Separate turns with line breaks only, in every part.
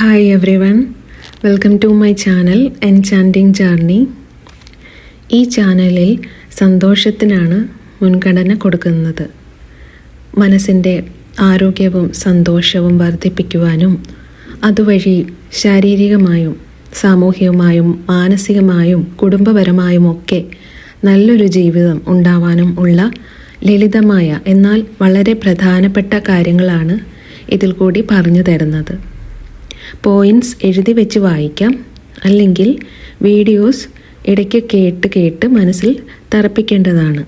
Hi everyone welcome to my channel enchanting journey ഈ ചാനലിൽ സന്തോഷത്തിനാണ് മുൻഗണന കൊടുക്കുന്നത്. മനസ്സിന്റെ ആരോഗ്യവും സന്തോഷവും വർദ്ധിപ്പിക്കുവാനും അതുവഴി ശാരീരികമായും സാമൂഹികമായും മാനസികമായും കുടുംബപരമായും ഒക്കെ നല്ലൊരു ജീവിതം ഉണ്ടാവാനും ഉള്ള ലളിതമായ എന്നാൽ വളരെ പ്രധാനപ്പെട്ട കാര്യങ്ങളാണ് ഇതിൽ കൂടി പറഞ്ഞു തരുന്നത്. പോയിന്റ്സ് എഴുതി വെച്ച് വായിക്കാം. അല്ലെങ്കിൽ വീഡിയോസ് ഇടയ്ക്ക് കേട്ട് കേട്ട് മനസ്സിൽ തറപ്പിക്കേണ്ടതാണ്.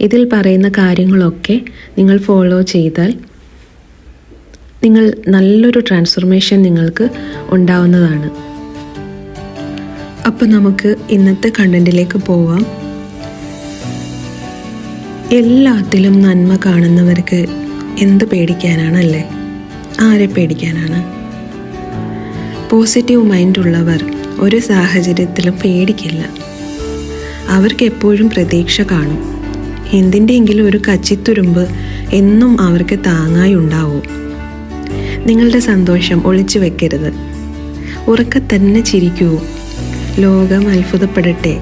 ഇതിൽ പറയുന്ന കാര്യങ്ങളൊക്കെ നിങ്ങൾ ഫോളോ ചെയ്താൽ നിങ്ങൾ നല്ലൊരു ട്രാൻസ്ഫോർമേഷൻ നിങ്ങൾക്ക് ഉണ്ടാവുന്നതാണ്. അപ്പോൾ നമുക്ക് ഇന്നത്തെ കണ്ടന്റിലേക്ക് പോവാം. എല്ലാത്തിലും നന്മ കാണുന്നവർക്ക് എന്ത് പേടിക്കാനാണല്ലേ ആരെ പേടിക്കാനാണ്? പോസിറ്റീവ് മൈൻഡ് ഉള്ളവർ ഒരു സാഹചര്യത്തിലും പേടിക്കില്ല. അവർക്ക് എപ്പോഴും പ്രതീക്ഷ കാണും. എന്തിന്റെയെങ്കിലും ഒരു കച്ചിത്തുരുമ്പ് എന്നും അവർക്ക് താങ്ങായി ഉണ്ടാവും. നിങ്ങളുടെ സന്തോഷം ഒളിച്ചു വെക്കരുത്. ഉറക്കെ തന്നെ ചിരിക്കൂ. ലോകം അത്ഭുതപ്പെടട്ടെ.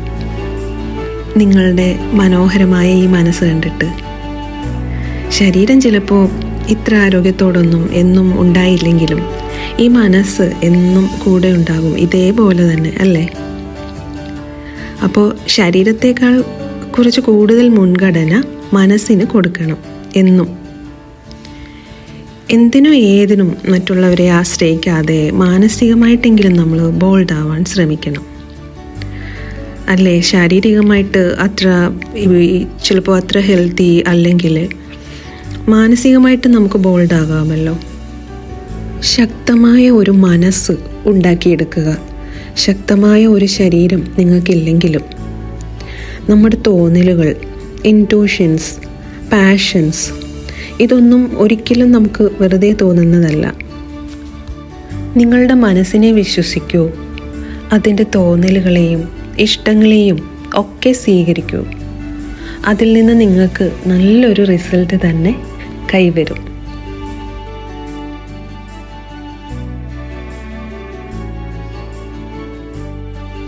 നിങ്ങളുടെ മനോഹരമായ ഈ മനസ്സ് കണ്ടിട്ട്. ശരീരം ചിലപ്പോൾ ഇത്ര ആരോഗ്യത്തോടൊന്നും എന്നും ഉണ്ടായില്ലെങ്കിലും ഈ മനസ്സ് എന്നും കൂടെ ഉണ്ടാകും. ഇതേപോലെ തന്നെ അല്ലേ? അപ്പോൾ ശരീരത്തേക്കാൾ കുറച്ച് കൂടുതൽ മുൻഗണന മനസ്സിന് കൊടുക്കണം എന്നും. എന്തിനും ഏതിനും മറ്റുള്ളവരെ ആശ്രയിക്കാതെ മാനസികമായിട്ടെങ്കിലും നമ്മൾ ബോൾഡ് ആവാൻ ശ്രമിക്കണം. അല്ലേ? ശാരീരികമായിട്ട് അത്ര ചിലപ്പോൾ അത്ര ഹെൽത്തി അല്ലെങ്കിൽ മാനസികമായിട്ട് നമുക്ക് ബോൾഡ് ആകാമല്ലോ ശക്തമായ ഒരു മനസ്സ് ഉണ്ടാക്കിയെടുക്കുക. ശക്തമായ ഒരു ശരീരം നിങ്ങൾക്കില്ലെങ്കിലും. നമ്മുടെ തോന്നലുകൾ ഇന്റൂഷൻസ് പാഷൻസ് ഇതൊന്നും ഒരിക്കലും നമുക്ക് വെറുതെ തോന്നുന്നതല്ല. നിങ്ങളുടെ മനസ്സിനെ വിശ്വസിക്കൂ. അതിന്റെ തോന്നലുകളെയും ഇഷ്ടങ്ങളെയും ഒക്കെ സ്വീകരിക്കൂ. അതിൽ നിന്ന് നിങ്ങൾക്ക് നല്ലൊരു റിസൾട്ട് തന്നെ കൈവരും